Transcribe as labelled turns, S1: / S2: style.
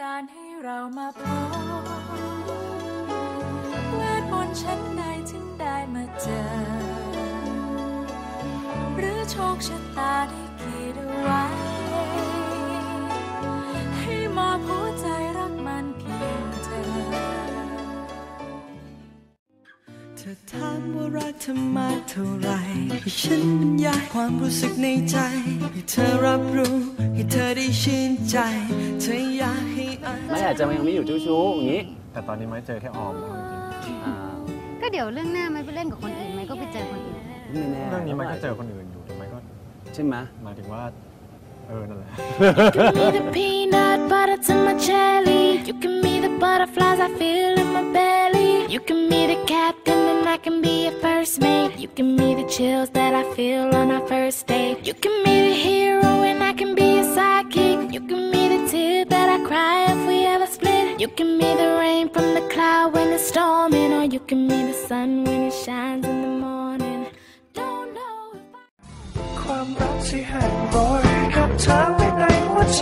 S1: ดาลให้เรามาพบเวทมนต์ชั้นใดถึงได้มาเจอ หรือโชคชะตาได้ขีดไว้ ให้มอบหัวใจรักมันเพียงเธอ
S2: เธอถามว่ารักเธอมากเท่าไรให้ฉันบรรยายความรู้สึกในใจ ให้เธอรับรู้ ให้เธอได้ชื่นใจ เธออยาก อ่าน
S3: ไม่อาจจะยังไม่อยู่จู้ชู้อย่างนี้
S4: แต่ตอนนี้ไม่เจอแค่ออมเอาจริง
S3: อ่า
S5: ก็เดี๋ยวเรื่องหน้าไม่ไปเล่นกับคนอื่นไหมก็ไปเจอคนอื่น
S3: ไม่แน่
S4: ๆเรื่องนี้มันก็เจอคนอื่นอยู่แต่ไม่ก็
S3: ใช่ไหม
S4: หมายถึงว่า เออ นั่นแหละ
S6: Give me the peanut butter to my jelly. You give me the butterflies I feel in my belly. You give me the captain and I can be a first mate. You give me the chills that I feel on our first date. You give me the hero You give me the rain from the cloud when it's storming, or you give me the sun when it shines in the morning. Don't know if I
S2: ความรักที่แห้งโรยกับเธอไว้ในหัวใจ